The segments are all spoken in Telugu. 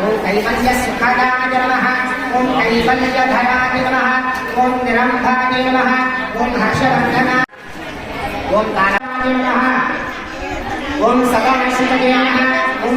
ओम कैवल्यसुखदाय नमः ओम कैवल्यधराय नमः ओम निरम्भाय नमः ओम हर्षवर्धनाय ओम कालाय नमः ओम सदाशिवये नमः ओम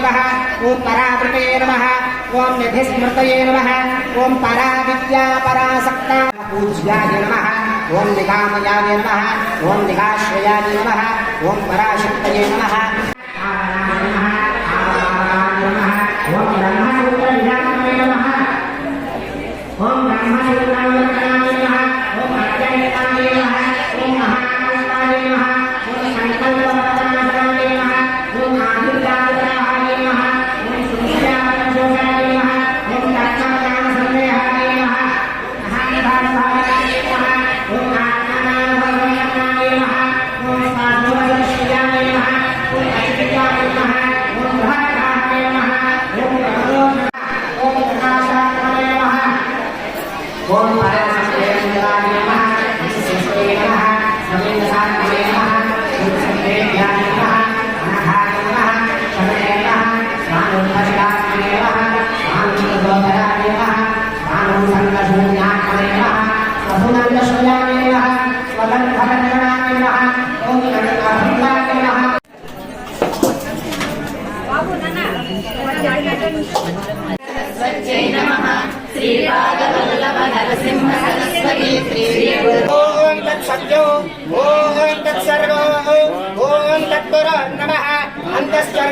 नमः। ॐ परावृते नमः। ॐ निधिस्मृतये नमः। ॐ परा विद्या परासक्ता। पूज्याय नमः। ॐ निगामयाय नमः। ॐ निगाश्रयाय नमः। ॐ पराशक्तये नमः। ॐ ब्रह्म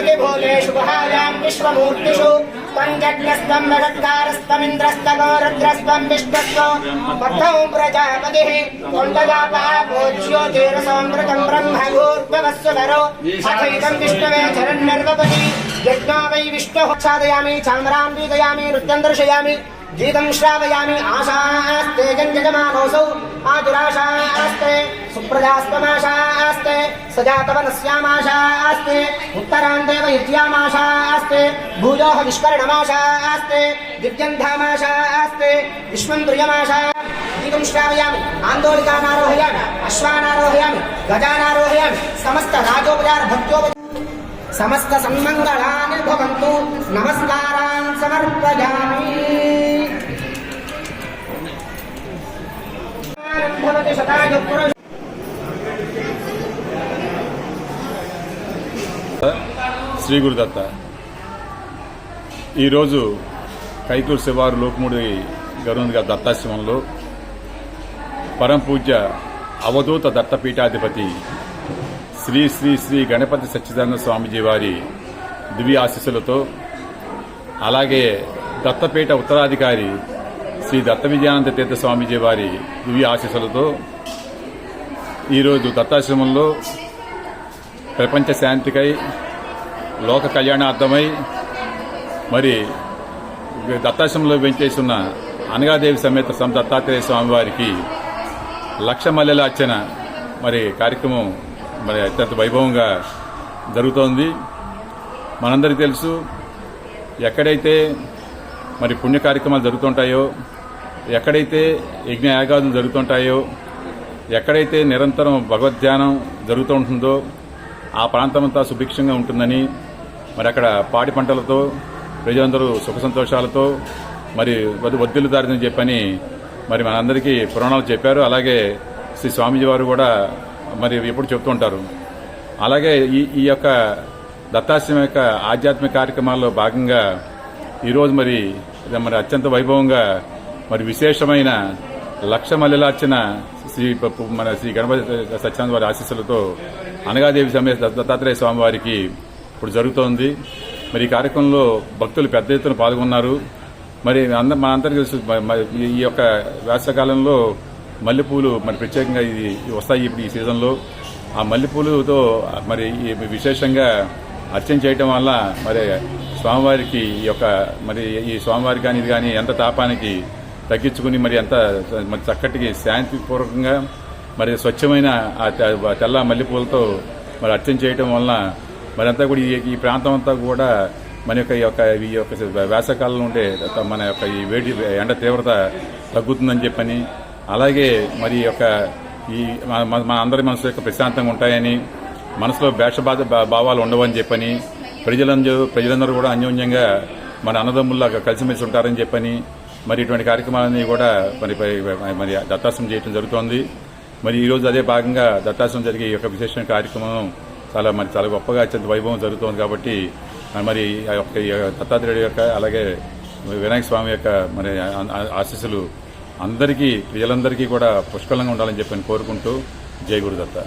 त्रिभुवेषु गुहायां विश्वमूर्तिषु त्वञ्जज्ञस्त्वं रसत्कारस्त्वमिन्द्रस्तगो रुद्रस्त्वं विष्णस्त्व बद्धौ प्रजापतिः त्वं नृत्यं दर्शयामि। गीतं श्रावयामि, आशास्ते जञ्जमानोऽसौ आतुराशास्ते सुप्रजास्त्वमाशास्ते। सजातवनस्यामाशास्ते उत्तरान्देवयुज्यामाशास्ते भूयोः विष्कर्णमाशास्ते, दिव्यन्धामाशास्ते, विश्वन्द्रियमाशा दीपं श्रावयामि आन्दोलिकानारोहयामि अश्वानारोहयामि, गजानारोहयामि, समस्त राजोपचार भक्तोपचार समस्त सम्मङ्गलानि भवन्तु, नमस्कारान् समर्पयामि। भवति शतायुः శ్రీ గురుదత్త ఈరోజు కైకూరు శివారు లోకముడి గరునిగా దత్తాశ్రమంలో పరం పూజ్య అవధూత దత్తపీఠాధిపతి శ్రీ శ్రీ శ్రీ గణపతి సచ్చిదానంద స్వామిజీ వారి దివ్య ఆశీస్సులతో అలాగే దత్తపీఠ ఉత్తరాధికారి శ్రీ దత్త విజయానంద తీర్థ స్వామిజీ వారి దివ్య ఆశీస్సులతో ఈరోజు దత్తాశ్రమంలో ప్రపంచ శాంతికై లోక కళ్యాణార్థమై మరి దత్తాశ్రమంలో వెంచేస్తున్న అనగాదేవి సమేత సం దత్తాత్రేయ స్వామి వారికి లక్ష మల్లెల అర్చన మరి కార్యక్రమం మరి అత్యంత వైభవంగా జరుగుతోంది. మనందరికీ తెలుసు ఎక్కడైతే మరి పుణ్య కార్యక్రమాలు జరుగుతుంటాయో ఎక్కడైతే యజ్ఞ యాగాదులు జరుగుతుంటాయో ఎక్కడైతే నిరంతరం భగవద్ధ్యానం జరుగుతూ ఉంటుందో ఆ ప్రాంతమంతా సుభిక్షంగా ఉంటుందని మరి అక్కడ పాడి పంటలతో ప్రజలందరూ సుఖ సంతోషాలతో మరి వద్దులు దారిని చెప్పని మరి మనందరికీ పురాణాలు చెప్పారు. అలాగే శ్రీ స్వామీజీ వారు కూడా మరి ఎప్పుడు చెప్తూ ఉంటారు. అలాగే ఈ ఈ యొక్క దత్తాశ్రమం యొక్క ఆధ్యాత్మిక కార్యక్రమాల్లో భాగంగా ఈరోజు మరి మరి అత్యంత వైభవంగా మరి విశేషమైన లక్ష మల్లెలార్చిన శ్రీ మన శ్రీ గణపతి సత్యానంద వారి ఆశీస్సులతో అనగాదేవి సమేత దత్తాత్రేయ స్వామి వారికి ఇప్పుడు జరుగుతోంది. మరి ఈ కార్యక్రమంలో భక్తులు పెద్ద ఎత్తున పాల్గొన్నారు. మరి అంద మా అందరికీ తెలుసు ఈ- యొక్క వేసవకాలంలో మల్లెపూలు మరి ప్రత్యేకంగా ఇది వస్తాయి ఇప్పుడు ఈ సీజన్లో. ఆ మల్లెపూలతో మరి ఈ విశేషంగా అర్చన చేయటం వల్ల మరి స్వామివారికి ఈ యొక్క మరి ఈ స్వామివారికి కానీ ఇది కానీ ఎంత తాపానికి తగ్గించుకుని మరి ఎంత మరి చక్కటికి శాంతిపూర్వకంగా మరి స్వచ్ఛమైన ఆ తెల్ల మల్లెపూలతో మరి అర్చన చేయటం వలన మరి అంతా కూడా ఈ- ప్రాంతం అంతా కూడా మన యొక్క ఈ యొక్క ఈ యొక్క వేసవకాలంలో ఉండే మన యొక్క ఈ వేడి ఎండ తీవ్రత తగ్గుతుందని చెప్పని అలాగే మరి ఈ యొక్క ఈ మన అందరి మనసు యొక్క ప్రశాంతంగా ఉంటాయని మనసులో భేషబాధ భావాలు ఉండవని చెప్పని ప్రజలందరూ ప్రజలందరూ కూడా అన్యోన్యంగా మన అన్నదమ్ముల్లాగా కలిసిమెలిసి ఉంటారని చెప్పని మరి ఇటువంటి కార్యక్రమాలన్నీ కూడా మరి మరి దత్తాశ్రమం చేయడం జరుగుతోంది. మరి ఈ రోజు అదే భాగంగా దత్తాశ్రమం జరిగే ఈ యొక్క విశేష కార్యక్రమం చాలా మరి చాలా గొప్పగా అత్యంత వైభవం జరుగుతోంది కాబట్టి మరి ఆ యొక్క దత్తాత్రేయుడు యొక్క అలాగే వినాయక స్వామి యొక్క మరి ఆశీస్సులు అందరికీ ప్రజలందరికీ కూడా పుష్కలంగా ఉండాలని చెప్పి కోరుకుంటూ జై గురుదత్త.